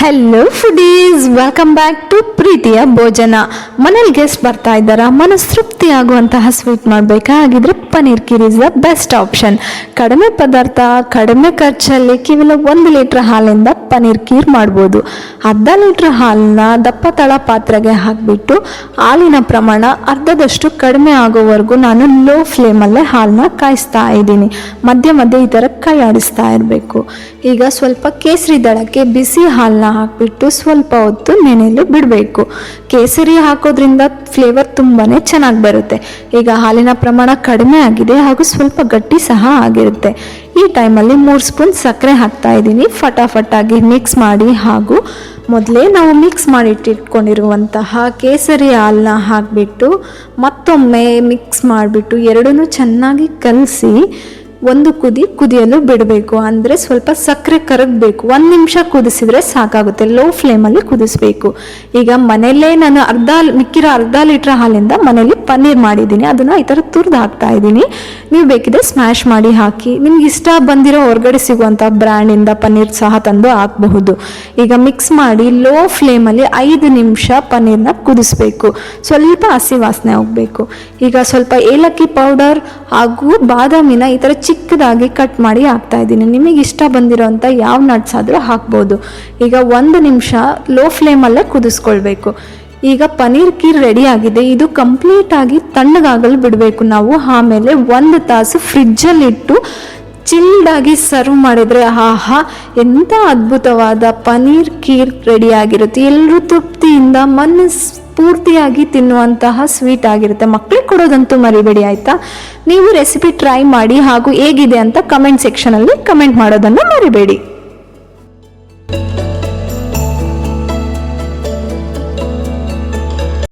Hello foodies welcome back to ಪ್ರೀತಿಯ ಭೋಜನ ಮನೇಲಿ ಗೆಸ್ಟ್ ಬರ್ತಾ ಇದ್ದಾರಾ? ಮನಸ್ತೃಪ್ತಿ ಆಗುವಂತಹ sweet ಮಾಡಬೇಕಾಗಿದ್ರೆ paneer kheer is the best option ಕಡಿಮೆ ಪದಾರ್ಥ, ಕಡಿಮೆ ಖರ್ಚಲ್ಲಿ ಕೇವಲ ಒಂದು ಲೀಟ್ರ್ ಹಾಲಿಂದ ಪನೀರ್ ಕೀರ್ ಮಾಡ್ಬೋದು. ಅರ್ಧ ಲೀಟ್ರ್ ಹಾಲನ್ನ ದಪ್ಪ ತಳ ಪಾತ್ರೆಗೆ ಹಾಕಿಬಿಟ್ಟು ಹಾಲಿನ ಪ್ರಮಾಣ ಅರ್ಧದಷ್ಟು ಕಡಿಮೆ ಆಗೋವರೆಗೂ ನಾನು ಲೋ ಫ್ಲೇಮಲ್ಲೇ ಹಾಲನ್ನ ಕಾಯಿಸ್ತಾ ಇದ್ದೀನಿ. ಮಧ್ಯೆ ಮಧ್ಯೆ ಈ ಥರ ಕೈ ಆಡಿಸ್ತಾ ಇರಬೇಕು. ಈಗ ಸ್ವಲ್ಪ ಕೇಸರಿ ದಳಕ್ಕೆ ಬಿಸಿ ಹಾಲನ್ನ ಹಾಕಿಬಿಟ್ಟು ಸ್ವಲ್ಪ ಹೊತ್ತು ನೆನೆಯಲು ಬಿಡಬೇಕು. ಕೇಸರಿ ಹಾಕೋದ್ರಿಂದ ಫ್ಲೇವರ್ ತುಂಬಾ ಚೆನ್ನಾಗಿ ಬರುತ್ತೆ. ಈಗ ಹಾಲಿನ ಪ್ರಮಾಣ ಕಡಿಮೆ ಆಗಿದೆ ಹಾಗೂ ಸ್ವಲ್ಪ ಗಟ್ಟಿ ಸಹ ಆಗಿರುತ್ತೆ. ಈ ಟೈಮಲ್ಲಿ ಮೂರು ಸ್ಪೂನ್ ಸಕ್ಕರೆ ಹಾಕ್ತಾ ಇದ್ದೀನಿ. ಫಟಾಫಟಾಗಿ ಮಿಕ್ಸ್ ಮಾಡಿ ಹಾಗೂ ಮೊದಲೇ ನಾವು ಮಿಕ್ಸ್ ಮಾಡಿಟ್ಟಿಟ್ಕೊಂಡಿರುವಂತಹ ಕೇಸರಿ ಹಾಲನ್ನ ಹಾಕಿಬಿಟ್ಟು ಮತ್ತೊಮ್ಮೆ ಮಿಕ್ಸ್ ಮಾಡಿಬಿಟ್ಟು ಎರಡನ್ನೂ ಚೆನ್ನಾಗಿ ಕಲಸಿ ಒಂದು ಕುದಿ, ಕುದಿಯಲು ಬಿಡಬೇಕು. ಅಂದರೆ ಸ್ವಲ್ಪ ಸಕ್ಕರೆ ಕರಗಬೇಕು. ಒಂದು ನಿಮಿಷ ಕುದಿಸಿದ್ರೆ ಸಾಕಾಗುತ್ತೆ. ಲೋ ಫ್ಲೇಮಲ್ಲಿ ಕುದಿಸ್ಬೇಕು. ಈಗ ಮನೆಯಲ್ಲೇ ನಾನು ಅರ್ಧ ಮಿಕ್ಕಿರೋ ಅರ್ಧ ಲೀಟ್ರ್ ಹಾಲಿಂದ ಮನೇಲಿ ಪನ್ನೀರ್ ಮಾಡಿದ್ದೀನಿ. ಅದನ್ನು ಈ ಥರ ತುರ್ದು ಹಾಕ್ತಾ ಇದ್ದೀನಿ. ನೀವು ಬೇಕಿದ್ರೆ ಸ್ಮ್ಯಾಶ್ ಮಾಡಿ ಹಾಕಿ. ನಿಮ್ಗೆ ಇಷ್ಟ ಬಂದಿರೋ ಹೊರಗಡೆ ಸಿಗುವಂಥ ಬ್ರ್ಯಾಂಡಿಂದ ಪನ್ನೀರ್ ಸಹ ತಂದು ಹಾಕಬಹುದು. ಈಗ ಮಿಕ್ಸ್ ಮಾಡಿ ಲೋ ಫ್ಲೇಮಲ್ಲಿ ಐದು ನಿಮಿಷ ಪನ್ನೀರ್ನ ಕುದಿಸ್ಬೇಕು. ಸ್ವಲ್ಪ ಹಸಿ ವಾಸನೆ ಹೋಗಬೇಕು. ಈಗ ಸ್ವಲ್ಪ ಏಲಕ್ಕಿ ಪೌಡರ್ ಹಾಗೂ ಬಾದಾಮಿನ ಈ ಥರ ಚಿಕ್ಕದಾಗಿ ಕಟ್ ಮಾಡಿ ಹಾಕ್ತಾ ಇದ್ದೀನಿ. ನಿಮಗೆ ಇಷ್ಟ ಬಂದಿರೋಂಥ ಯಾವ ನಟ್ಸ್ ಆದರೂ ಹಾಕ್ಬೋದು. ಈಗ ಒಂದು ನಿಮಿಷ ಲೋ ಫ್ಲೇಮಲ್ಲೇ ಕುದಿಸ್ಕೊಳ್ಬೇಕು. ಈಗ ಪನೀರ್ ಕೀರ್ ರೆಡಿ ಆಗಿದೆ. ಇದು ಕಂಪ್ಲೀಟ್ ಆಗಿ ತಣ್ಣಗಾಗಲು ಬಿಡಬೇಕು. ನಾವು ಆಮೇಲೆ ಒಂದು ತಾಸು ಫ್ರಿಜ್ಜಲ್ಲಿಟ್ಟು ಇಟ್ಟು ಚಿಲ್ಡ್ ಆಗಿ ಸರ್ವ್ ಮಾಡಿದರೆ ಆಹಾ ಎಂಥ ಅದ್ಭುತವಾದ ಪನೀರ್ ಕೀರ್ ರೆಡಿ ಆಗಿರುತ್ತೆ. ಎಲ್ಲರೂ ತೃಪ್ತಿಯಿಂದ ಮನಸ್ಫೂರ್ತಿಯಾಗಿ ತಿನ್ನುವಂತಹ ಸ್ವೀಟ್ ಆಗಿರುತ್ತೆ. ಮಕ್ಕಳಿಗೆ ಕೊಡೋದಂತೂ ಮರಿಬೇಡಿ, ಆಯಿತಾ? ನೀವು ರೆಸಿಪಿ ಟ್ರೈ ಮಾಡಿ ಹಾಗೂ ಹೇಗಿದೆ ಅಂತ ಕಮೆಂಟ್ ಸೆಕ್ಷನಲ್ಲಿ ಕಮೆಂಟ್ ಮಾಡೋದನ್ನು ಮರಿಬೇಡಿ.